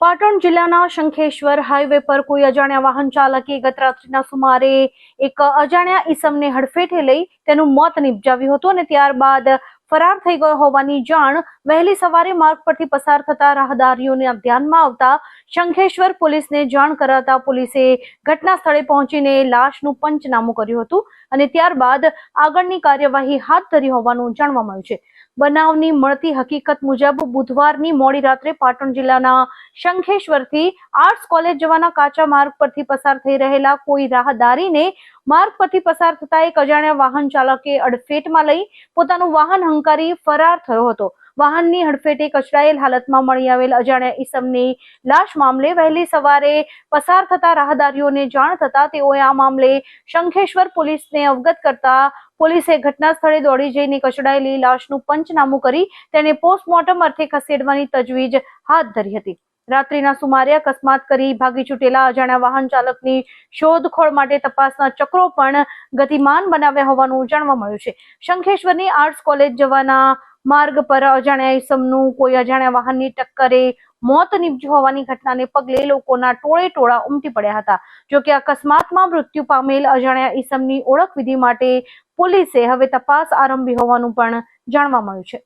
પાટણ જિલ્લાના શંખેશ્વર હાઈવે પર કોઈ અજાણ્યા વાહન ચાલકે ગત રાત્રિના સુમારે એક અજાણ્યા ઈસમને હડફેટે લઈ તેનું મોત નિપજાવ્યું હતું અને ત્યારબાદ ફરાર થઈ ગયો હોવાની જાણ વહેલી સવારે માર્ગ પરથી પસાર થતા રાહદારીઓને ધ્યાનમાં આવતા શંખેશ્વર પોલીસને જાણ કરાતા પોલીસે ઘટના સ્થળે પહોંચીને લાશનું પંચનામું કર્યું હતું અને ત્યારબાદ આગળની કાર્યવાહી હાથ ધરી હોવાનું જાણવા મળ્યું છે. બનાવની મળતી હકીકત મુજબ બુધવારની મોડી રાત્રે પાટણ જિલ્લાના શંખેશ્વરથી આર્ટ્સ કોલેજ જવાના કાચા માર્ગ પરથી પસાર થઈ રહેલા કોઈ રાહદારીને માર્ગ પરથી પસાર થતા એક અજાણ્યા વાહન ચાલકે અડફેટમાં લઈ પોતાનું વાહન હંકારી ફરાર થયો હતો. વાહનની હડફેટે કચડાયેલ હાલતમાં મળી આવેલ અજાણ્યા ઈસમની લાશ મામલે વહેલી સવારે પસાર થતા રાહદારીઓને જાણ થતા તેઓએ આ મામલે શંખેશ્વર પોલીસને અવગત કરતા પોલીસે ઘટના સ્થળે દોડી જઈને કચડાયેલી લાશનું પંચનામું કરી તેને પોસ્ટમોર્ટમ અર્થે ખસેડવાની તજવીજ હાથ ધરી હતી. રાત્રિના સુમારે અકસ્માત કરી ભાગી છૂટેલા અજાણ્યા વાહન ચાલકની શોધખોળ માટે તપાસના ચક્રો પણ ગતિમાન બનાવ્યા હોવાનું જાણવા મળ્યું છે. શંખેશ્વરની આર્ટ્સ કોલેજ જવાના માર્ગ પર અજાણ્યા ઈસમનું કોઈ અજાણ્યા વાહનની ટક્કરે મોત નીપજ્યું હોવાની ઘટનાને પગલે લોકોના ટોળે ટોળા ઉમટી પડ્યા હતા. જોકે અકસ્માતમાં મૃત્યુ પામેલ અજાણ્યા ઈસમની ઓળખ વિધિ માટે પોલીસે હવે તપાસ આરંભી હોવાનું પણ જાણવા મળ્યું છે.